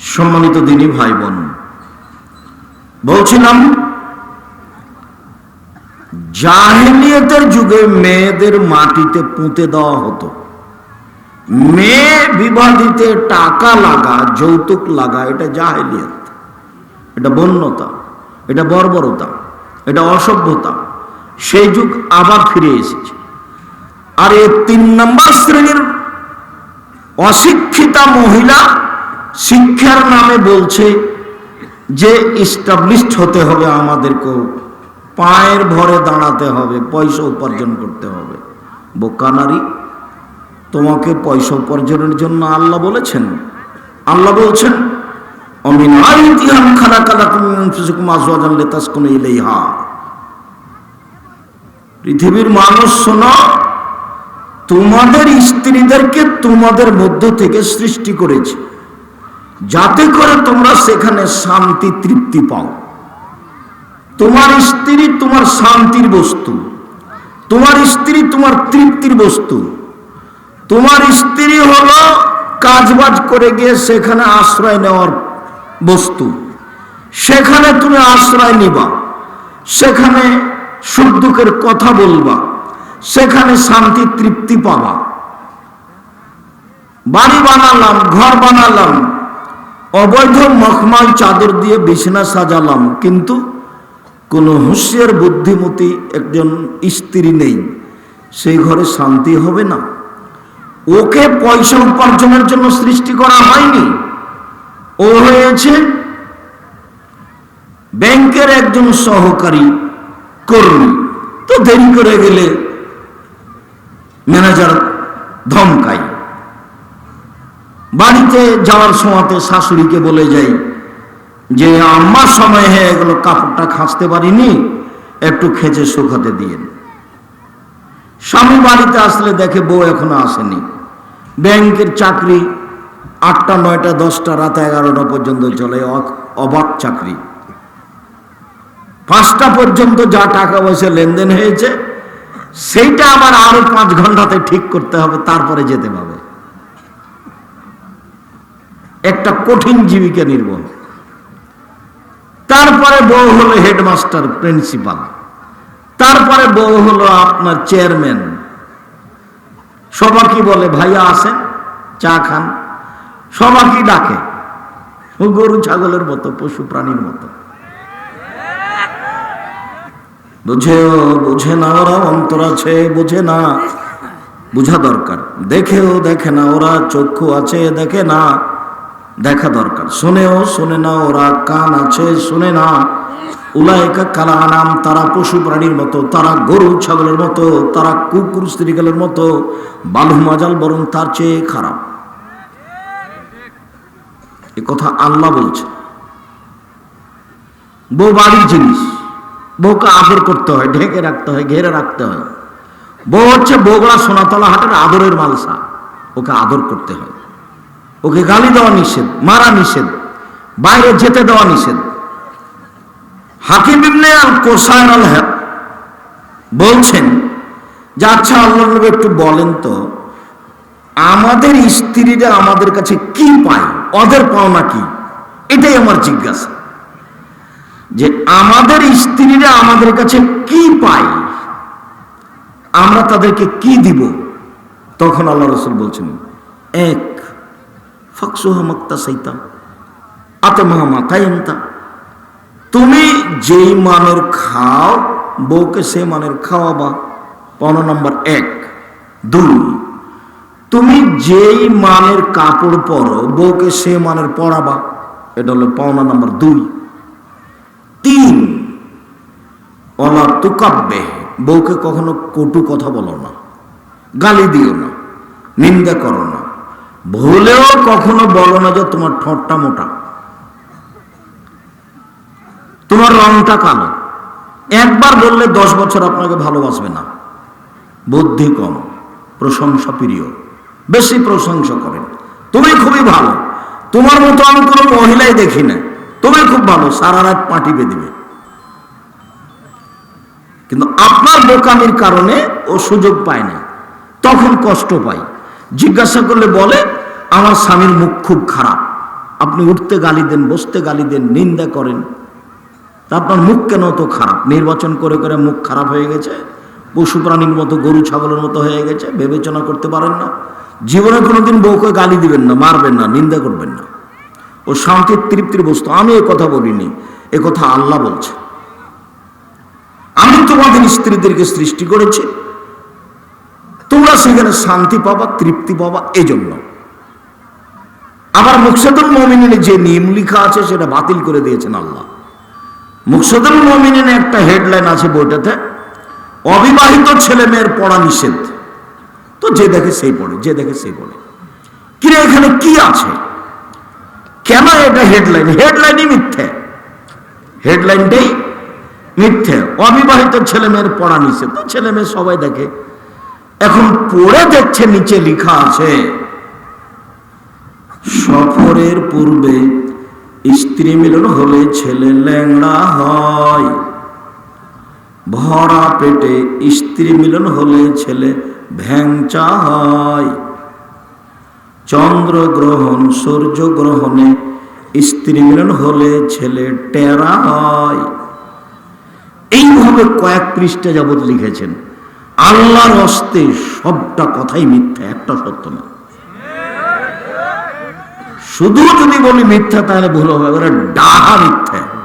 সম্মানিত দিনী ভাই বোন বলছিলাম, জাহেলিয়তের যুগে মেয়েদের মাটিতে পুঁতে দেওয়া হতো। মেয়ে বিবাহ দিতে টাকা লাগা, যৌতুক লাগা, এটা জাহেলিয়ত। এটা বন্যতা, এটা বর্বরতা, এটা অসভ্যতা। সেই যুগ আবার ফিরে এসেছে। আর এ তিন নম্বর শ্রেণির অশিক্ষিতা মহিলা শিক্ষার নামে বলছে যে ইস্টাবলিশড হতে হবে আমাদেরকেও। পায়ের ভরে দাঁড়াতে হবে, পয়সা উপার্জন করতে হবে। বোকানারি তোমাকে পয়সা উপার্জনের জন্য আল্লাহ বলেছেন। আল্লাহ বলছেন, অমিন আইতিহাম খানা কালা অনফুসুকুম আজওয়াজান লিতাসকুন ইলাইহা। পৃথিবীর মানুষ, শোনো, তোমাদের স্ত্রীদেরকে তোমাদের মধ্য থেকে সৃষ্টি করেছে। যাতে করে তোমরা সেখানে শান্তি, তৃপ্তি পাও। তোমার স্ত্রী তোমার শান্তির বস্তু। তোমার স্ত্রী তোমার তৃপ্তির বস্তু। তোমার স্ত্রী হলো কাজবাজ করে গিয়ে সেখানে আশ্রয় নেওয়ার বস্তু। সেখানে তুমি আশ্রয় নিবা। সেখানে সুখ দুঃখের কথা বলবা। সেখানে শান্তি, তৃপ্তি পাবা। বাড়ি বানালাম, ঘর বানালাম অবৈধ মখমাল চাদর দিয়ে বিছানা সাজালাম, কিন্তু কোনো হুঁশিয়ার বুদ্ধিমতী একজন স্ত্রী নেই। সেই ঘরে শান্তি হবে না। ওকে পয়সা উপার্জনের জন্য সৃষ্টি করা হয়নি। ও হয়েছে ব্যাংকের একজন সহকারী কর্মী। তো দেরি করে গেলে ম্যানেজার ধমকাই বাড়িতে যাওয়ার সময়তে শাশুড়িকে বলে যাই যে, আমার সময় হয়ে গেল, কাপড়টা খাঁচতে পারিনি, একটু খেচে শুকাতে দিয়ে স্বামী বাড়িতে আসলে দেখে বউ এখনও আসেনি। ব্যাংকের চাকরি আটটা, নয়টা, দশটা, রাত এগারোটা পর্যন্ত চলে অবাক চাকরি। পাঁচটা পর্যন্ত যা টাকা পয়সা লেনদেন হয়েছে, সেইটা আবার আরও পাঁচ ঘন্টাতে ঠিক করতে হবে, তারপরে যেতে পাবে। একটা কঠিন জীবিকা নির্বাহ। তারপরে বউ হলো হেডমাস্টার, প্রিন্সিপাল। তারপরে বউ হলো আপনার চেয়ারম্যান। সবাই কি বলে, ভাইয়া আসেন, চা খান। সবাই কি ডাকে গরু ছাগলের মতো, পশু প্রাণীর মতো। বুঝেও বুঝে না, ওরা অন্তর আছে, বুঝে না। বুঝা দরকার। দেখেও দেখে না, ওরা চক্ষু আছে, দেখে না। দেখা দরকার। শোনেও শোনে না ওরা কান আছে, শোনে না উলায়কা কালা তারা পশু প্রাণীর মতো, তারা গরু ছাগলের মতো, তারা কুকুর স্ত্রীকালের মতো, বালু মাজাল বরং তার চেয়ে খারাপ। এ কথা আল্লাহ বলছে। বউ বাড়ির জিনিস, বউকে আদর করতে হয়, ঢেকে রাখতে হয়, ঘেরে রাখতে হয়। বউ হচ্ছে বগুড়া সোনাতলা হাটের আদরের মালসা, ওকে আদর করতে হয়। ওকে গালি দেওয়া নিষেধ, মারা নিষেধ, বাইরে যেতে দেওয়া নিষেধ। হাকিম ইবনে আল কোসায়র আল হ্যাব বলছেন যে আচ্ছা আল্লাহ নবী একটু বলেন তো, আমাদের স্ত্রীরা আমাদের কাছে কি পায়? ওদের পাওনা কি? এটাই আমার জিজ্ঞাসা। যে, আমাদের স্ত্রীরা আমাদের কাছে কি পায়? আমরা তাদেরকে কি দিব? তখন আল্লাহ রসুল বলছেন, এক ফাকসুহা মাক্তা সাইতা আতে মাহামা কায়ন্তা তুমি যেই মানের খাও, বউকে সে মানের খাওয়াবা। পনেরো নম্বর এক। দুই, তুমি যেই মানের কাপড় পরো, বউকে সে মানের পরাবা। এটা হলো পাওনা নম্বর দুই। তিন, অলা তুকাব্বে, বউকে কখনো কটু কথা বলো না, গালি দিও না, নিন্দা করো না। ভুলেও কখনো বলো না যে তোমার ঠোঁটটা মোটা। তোমার রংটা কালো। একবার বললে দশ বছর আপনাকে ভালোবাসবে না। বুদ্ধি কম, প্রশংসা প্রিয়, বেশি প্রশংসা করেন। তুমি খুবই ভালো। তোমার মতো আমি কোনো মহিলাই দেখি না। তুমি খুব ভালো, সারা রাত পাঠিয়ে দিবে। কিন্তু আপনার বোকামির কারণে ও সুযোগ পায় না। তখন কষ্ট পায়। জিজ্ঞাসা করলে বলে, আমার স্বামীর মুখ খুব খারাপ। আপনি উঠতে গালি দেন, বসতে গালি দেন, নিন্দা করেন। তা আপনার মুখ কেন তো খারাপ? নির্বাচন করে করে মুখ খারাপ হয়ে গেছে, পশু প্রাণীর মতো, গরু ছাগলের মতো হয়ে গেছে, বিবেচনা করতে পারেন না। জীবনে কোনোদিন বউকে গালি দিবেন না, মারবেন না, নিন্দা করবেন না। ও শান্তির তৃপ্তির বস্তু, আমি এ কথা বলিনি, এ কথা আল্লাহ বলছে। আমি তোমাদের স্ত্রীদেরকে সৃষ্টি করেছি। সেখানে শান্তি পাবা, তৃপ্তি পাবা, এজন্য। আবার মুকসেদুল মমিনের যে নিয়ম লিখা আছে, সেটা বাতিল করে দিয়েছেন আল্লাহ। মুকসেদুল মমিনের একটা হেডলাইন আছে বইটাতে, অবিবাহিত ছেলে মেয়ের পড়া নিষেধ। তো যে দেখে সেই পড়ে, যে দেখে সেই পড়ে। কিরে, এখানে কি আছে? কেন এটা হেডলাইন? হেডলাইনই মিথ্যে। হেডলাইনটাই মিথ্যে। অবিবাহিত ছেলে মেয়ের পড়া নিষেধ। তো ছেলে মেয়ে সবাই দেখে। এখন পড়ে দেখছে, নিচে লেখা আছে, সফরের পূর্বে স্ত্রী মিলন হলে ছেলে ল্যাংড়া হয়। ভরা পেটে স্ত্রী মিলন হলে ছেলে ভ্যাংচা হয়। চন্দ্রগ্রহণ, সূর্যগ্রহণে স্ত্রী মিলন হলে ছেলে টেরা হয়। এইভাবে কয়েক পৃষ্ঠা যাবৎ লিখেছেন। আল্লাহর হস্তে সবটা কথাই মিথ্যা, একটা সত্য না। শুধু যদি বলি মিথ্যা, তাহলে ভুল হবে। ওরা ডাহা মিথ্যা।